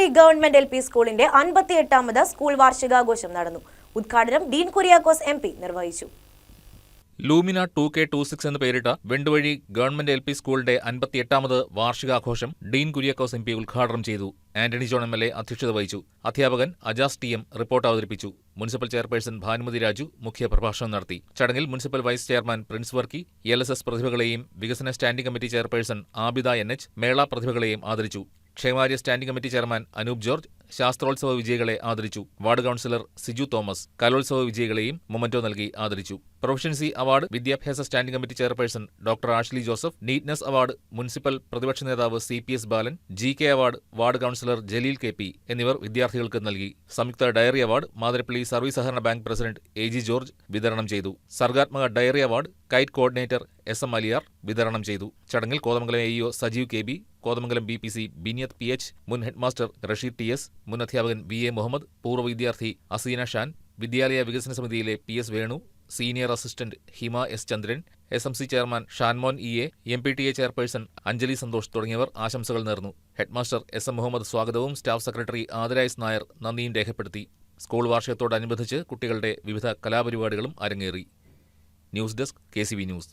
വെണ്ടുവഴി government L P സ്കൂളിന്റെ അൻപത്തിയെട്ടാമത് school വാർഷികാഘോഷം നടന്നു. ഉദ്ഘാടനം ഡീൻ കുര്യാക്കോസ് എം നിർവഹിച്ചു. Lumina two K two six എന്ന് പേരിട്ട വെണ്ടുവഴി ഗവൺമെന്റ് എൽ പി സ്കൂളിന്റെ അൻപത്തിയെട്ടാമത് വാർഷികാഘോഷം ഡീൻ കുര്യാക്കോസ് എം പി ഉദ്ഘാടനം ചെയ്തു. Antony John M L A അധ്യക്ഷത വഹിച്ചു. അധ്യാപകൻ അജാസ് ടി എം റിപ്പോർട്ട് അവതരിപ്പിച്ചു. മുനിസിപ്പൽ ചെയർപേഴ്സൺ ഭാനുമതി രാജു മുഖ്യ പ്രഭാഷണം നടത്തി. ചടങ്ങിൽ municipal vice chairman Prince Varkey L S S പ്രതിഭകളെയും വികസന standing committee chairperson Abida N H മേള പ്രതിഭകളെയും ആദരിച്ചു. ക്ഷേമാര്യ standing committee chairman Anoop George ശാസ്ത്രോത്സവ വിജയികളെ ആദരിച്ചു. വാർഡ് കൌൺസിലർ സിജു തോമസ് കലോത്സവ വിജയികളെയും മൊമന്റോ നൽകി ആദരിച്ചു. പ്രൊഫഷൻസി അവാർഡ് വിദ്യാഭ്യാസ standing committee chairperson doctor Ashley Joseph neatness award municipal പ്രതിപക്ഷ നേതാവ് C. P. S. Balan G. K. Award ward councillor Jaleel K. P. എന്നിവർ വിദ്യാർത്ഥികൾക്ക് നൽകി. സംയുക്ത ഡയറി അവാർഡ് മാതിരപ്പള്ളി സർവീസ് സഹകരണ bank president A. G. George വിതരണം ചെയ്തു. സർഗാത്മക diary award KITE coordinator S. M. Aliyar വിതരണം ചെയ്തു. ചടങ്ങിൽ Kothamangalam A. Sajeev K. B Kothamangalam B P C ബിനിയത് P H മുൻ ഹെഡ്മാസ്റ്റർ റഷീദ് ടി എസ് മുൻ അധ്യാപകൻ വി എ മുഹമ്മദ് പൂർവ വിദ്യാർത്ഥി അസീന ഷാൻ വിദ്യാലയ വികസന സമിതിയിലെ P S Venu senior assistant Hima S Chandran S M C chairman Shanmon E A M P T A chairperson Anjali Santhosh തുടങ്ങിയവർ ആശംസകൾ നേർന്നു. ഹെഡ്മാസ്റ്റർ എസ് എം മുഹമ്മദ് സ്വാഗതവും സ്റ്റാഫ് സെക്രട്ടറി ആദരായസ് നായർ നന്ദിയും രേഖപ്പെടുത്തി. സ്കൂൾ വാർഷികത്തോടനുബന്ധിച്ച് കുട്ടികളുടെ വിവിധ കലാപരിപാടികളും അരങ്ങേറി. News desk K news.